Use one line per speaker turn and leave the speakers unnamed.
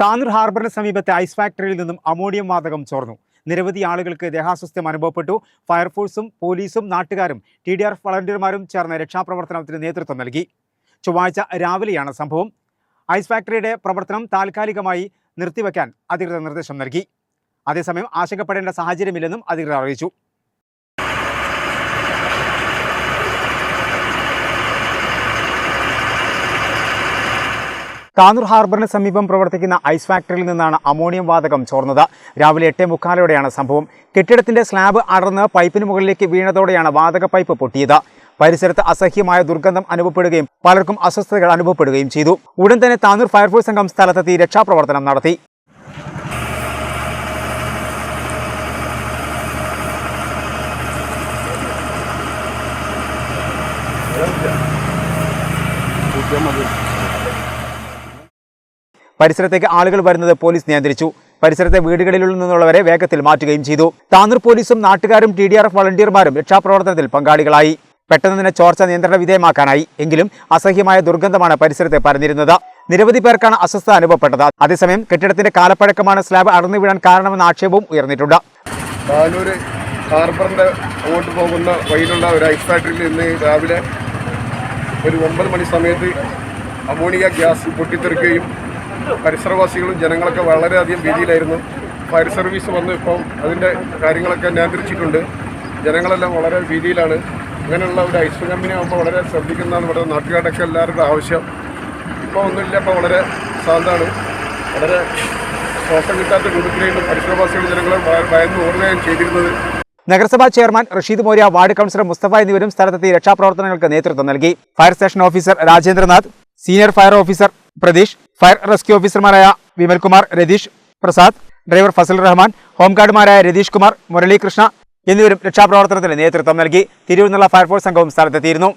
താനൂർ ഹാർബറിന് സമീപത്തെ ഐസ് ഫാക്ടറിയിൽ നിന്നും അമോണിയം വാതകം ചോർന്നു. നിരവധി ആളുകൾക്ക് ദേഹാസ്വസ്ഥ്യം അനുഭവപ്പെട്ടു. ഫയർഫോഴ്സും പോലീസും നാട്ടുകാരും ടി ഡി ആർ വളണ്ടിയർമാരും ചേർന്ന് രക്ഷാപ്രവർത്തനത്തിന് നേതൃത്വം നൽകി. ചൊവ്വാഴ്ച രാവിലെയാണ് സംഭവം. ഐസ് ഫാക്ടറിയുടെ പ്രവർത്തനം താൽക്കാലികമായി നിർത്തിവെക്കാൻ അധികൃതർ നിർദ്ദേശം നൽകി. അതേസമയം ആശങ്കപ്പെടേണ്ട സാഹചര്യമില്ലെന്നും അധികൃതർ അറിയിച്ചു. താനൂർ ഹാർബറിന് സമീപം പ്രവർത്തിക്കുന്ന ഐസ് ഫാക്ടറിയിൽ നിന്നാണ് അമോണിയം വാതകം ചോർന്നത്. രാവിലെ എട്ടേ മുക്കാലോടെയാണ് സംഭവം. കെട്ടിടത്തിന്റെ സ്ലാബ് അടർന്ന് പൈപ്പിന് മുകളിലേക്ക് വീണതോടെയാണ് വാതക പൈപ്പ് പൊട്ടിയത്. പരിസരത്ത് അസഹ്യമായ ദുർഗന്ധം അനുഭവപ്പെടുകയും പലർക്കും അസ്വസ്ഥതകൾ അനുഭവപ്പെടുകയും ചെയ്തു. ഉടൻ തന്നെ താനൂർ ഫയർഫോഴ്സ് സംഘം സ്ഥലത്തെത്തി രക്ഷാപ്രവർത്തനം നടത്തി. പരിസരത്തേക്ക് ആളുകൾ വരുന്നത് പോലീസ് നിയന്ത്രിച്ചു. പരിസരത്തെ വീടുകളിൽ നിന്നുള്ളവരെ വേഗത്തിൽ മാറ്റുകയും ചെയ്തു. താനൂർ പോലീസും നാട്ടുകാരും ടി ഡി ആർ എഫ് വളണ്ടിയർമാരും രക്ഷാപ്രവർത്തനത്തിൽ പങ്കാളികളായി. പെട്ടെന്ന് തന്നെ ചോർച്ച നിയന്ത്രണ വിധേയമാക്കാനായി. എങ്കിലും അസഹ്യമായ ദുർഗന്ധമാണ് പരിസരത്തെ പരന്നിരുന്നത്. നിരവധി പേർക്കാണ് അസ്വസ്ഥത അനുഭവപ്പെട്ടത്. അതേസമയം കെട്ടിടത്തിന്റെ കാലപ്പഴക്കമാണ് സ്ലാബ് അടർന്നു വീഴാൻ കാരണമെന്ന ആക്ഷേപവും ഉയർന്നിട്ടുണ്ട്.
പോകുന്ന വഴിയിലുള്ള ഒരു ഐസ് ഫാക്ടറിയിൽ ഇന്ന് രാവിലെ ഒരു ഒമ്പത് മണി സമയത്ത് അമോണിയ ഗ്യാസ് പൊട്ടിത്തെറിക്കുകയും പരിസരവാസികളും ജനങ്ങളൊക്കെ വളരെയധികം ഭീതിയിലായിരുന്നു. ഫയർ സർവീസ് വന്ന് ഇപ്പം അതിന്റെ കാര്യങ്ങളൊക്കെ നിയന്ത്രിച്ചിട്ടുണ്ട്. ജനങ്ങളെല്ലാം വളരെ ഭീതിയിലാണ്. അങ്ങനെയുള്ള ഒരു ഐസ് കമ്പനി ആകുമ്പോൾ വളരെ ശ്രദ്ധിക്കുന്നതാണ് ഇവിടെ നാട്ടുകാരുടെയൊക്കെ എല്ലാവരുടെ ആവശ്യം. ഇപ്പോൾ ഒന്നുമില്ല ഇപ്പോൾ വളരെ ശാന്താണ്. വളരെ ശ്വാസം കിട്ടാത്ത രൂപത്തിലേക്ക് പരിസരവാസികൾ ജനങ്ങളെ ഭയ- ഭയന്ന് ഓടുകയും ചെയ്തിരുന്നത്.
നഗരസഭാ chairman Rasheed Morya ward councillor Mustafa എന്നിവരും സ്ഥലത്തെത്തി രക്ഷാപ്രവർത്തനങ്ങൾക്ക് നേതൃത്വം നൽകി. Fire station officer Rajendranath senior fire officer Pratheesh fire rescue ഓഫീസർമാരായ വിമൽകുമാർ രതീഷ് പ്രസാദ് ഡ്രൈവർ ഫസൽ റഹ്മാൻ ഹോംഗാർഡുമാരായ രതീഷ് കുമാർ മുരളീകൃഷ്ണ എന്നിവരും രക്ഷാപ്രവർത്തനത്തിന് നേതൃത്വം നൽകി. തിരുവനന്തപുരം ഫയർഫോഴ്സ് സംഘവും സ്ഥലത്തെത്തിയിരുന്നു.